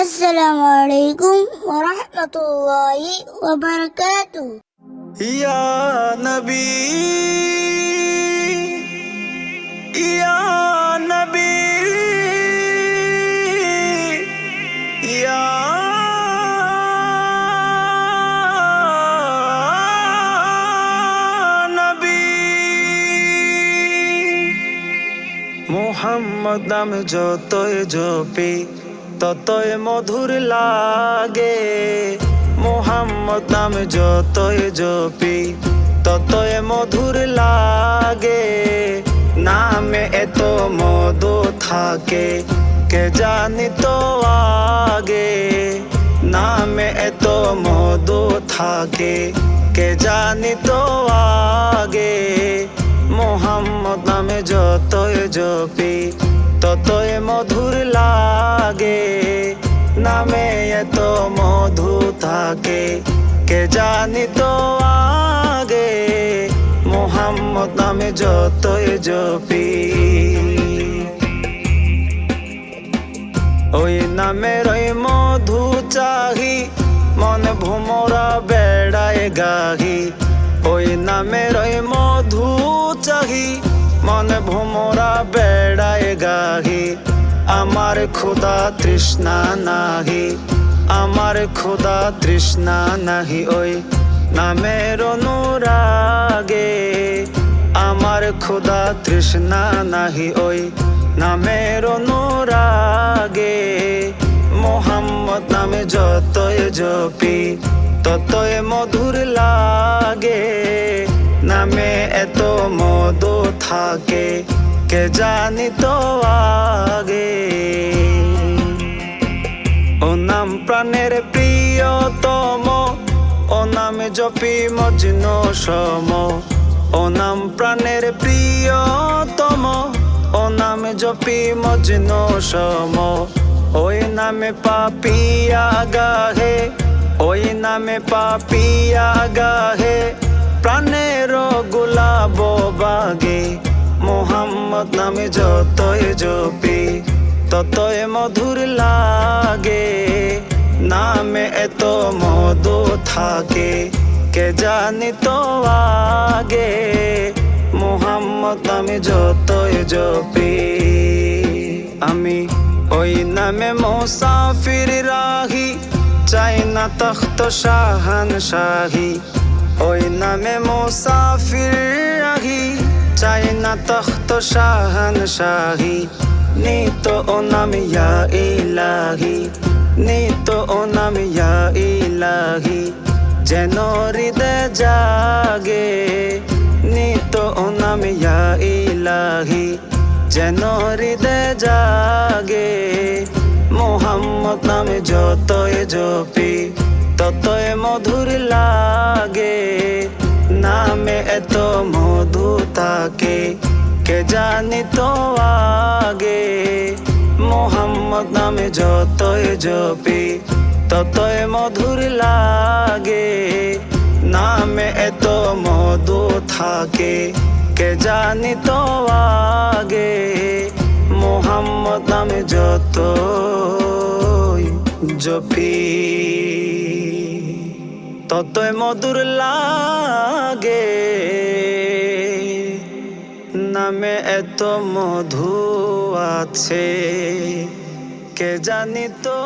আসসালামু আলাইকুম ওয়া রাহমাতুল্লাহি ওয়া বারাকাতুহু ইয়া নবী ইয়া নবী ইয়া নবী মোহাম্মদ নাম যতই জপি ততই মধুর লাগে। মোহাম্মদ নাম যতই জপি, ততই মধুর লাগে। নামে এত মধু থাকে, কে জানি তো আগে? নামে এত মধু থাকে, কে জানি তো আগে? মোহাম্মদ নামে যতই জপি ততই মধুর লাগে, নামে এত মধু থাকে। কে জানি তো আগে, মোহাম্মদ নামে যতই জপি। ওই নামের ওই মধু চাহি, মন ভুমরা বেড়ায় গাহি। ওই নামের ওই মধু চাহি, মন ভুমরা বেড়ায় গাহি আমার খুদা তৃষ্ণা নাহি, আমার খুদা তৃষ্ণা নাহি ওই নামের অনুরাগে। আমার খুদা তৃষ্ণা নাহি ওই নামের অনুরাগে। মোহাম্মদ নামে যতই জপি, ততই মধুর লাগে। নামে এত মধু থাকে কে জানি তো আগে? ও নাম প্রাণের প্রিয়তম, ও নামে জপি মজনু সম। ও নাম প্রাণের প্রিয়তম, ও নামে জপি মজনু সম। ওই নামে পাপিয়া গাহে, ওই নামে পাপিয়া গাহে, প্রাণের গোলাপ বাগে। মোহাম্মদ নামে যতই জপি, ততই মধুর লাগে। নামে এত মধু থাকে, কে জানি তো আগে? মোহাম্মদ নামে যতই জপি, আমি ওই নামে মুসাফির রাহি, চাই না তখ্ত শাহান শাহী ওই নামে মুসাফির রাহি। চাই না তখ্ত শাহান শাহী। নিত ও ইলাহি। নিত ও ইলাহি। যেন হৃদয় জাগে। নিত ও ইলাহি। যেন হৃদয় জাগে। মোহাম্মদ নামে যতই জপি, ততই মধুর লাগে। নামে এত মধু থাকে কে জানি তো আগে মোহাম্মদ নামে যতই জপি ততই মধুর লাগে নামে এত মধু থাকে কে জানি তো আগে মোহাম্মদ নামে যত জপি ততই মধুর লাগে। নামে এত মধু আছে কে জানি তো